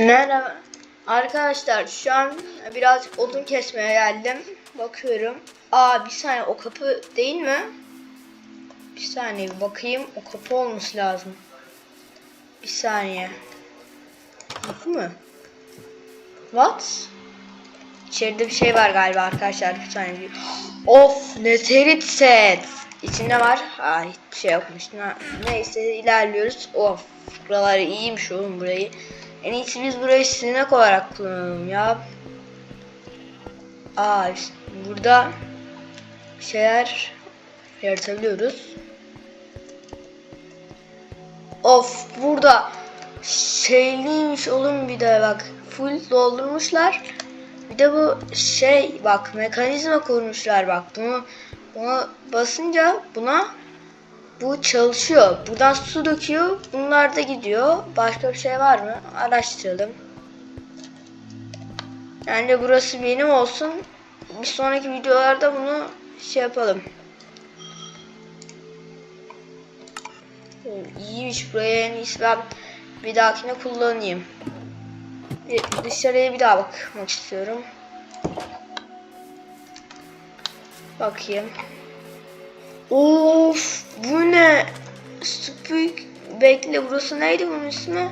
Merhaba. Arkadaşlar şu an birazcık odun kesmeye geldim. Bakıyorum. Aa bir saniye o kapı değil mi? Bir saniye bir bakayım. O kapı olması lazım. Bir saniye. Kapı mı? What? İçeride bir şey var galiba arkadaşlar. Bir saniye. Of Neterit set. İçinde var. Aa şey yokmuş. Ne- Neyse ilerliyoruz. Of buraları iyiymiş oğlum burayı. En iyisi biz burayı sinek olarak kullanalım ya. Aa işte burada şeyler yaratabiliyoruz. Of burada şeyliymiş oğlum bir de bak full doldurmuşlar. Bir de bu şey bak mekanizma kurmuşlar bak bunu bunu basınca buna bu çalışıyor. Buradan su döküyor. Bunlar da gidiyor. Başka bir şey var mı? Araştıralım. Yani burası benim olsun. Bir sonraki videolarda bunu şey yapalım. İyiymiş buraya en iyisi ben bir dahakine kullanayım. Dışarıya bir daha bakmak istiyorum. Bakayım. Of bu ne? Speak bekle burası neydi bunun ismi?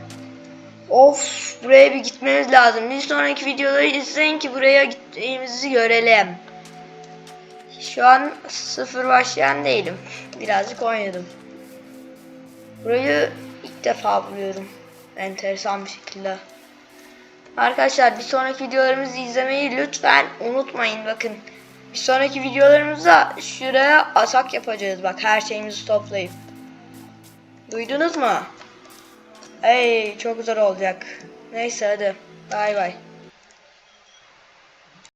Of buraya bir gitmemiz lazım. Bir sonraki videoları izleyin ki buraya gittiğimizi görelim. Şu an sıfır başlayan değilim. Birazcık oynadım. Burayı ilk defa buluyorum. Enteresan bir şekilde. Arkadaşlar bir sonraki videolarımızı izlemeyi lütfen unutmayın bakın. Bir sonraki videolarımızda şuraya atak yapacağız bak her şeyimizi toplayıp. Duydunuz mu? Ey çok zor olacak. Neyse hadi. Bay bay.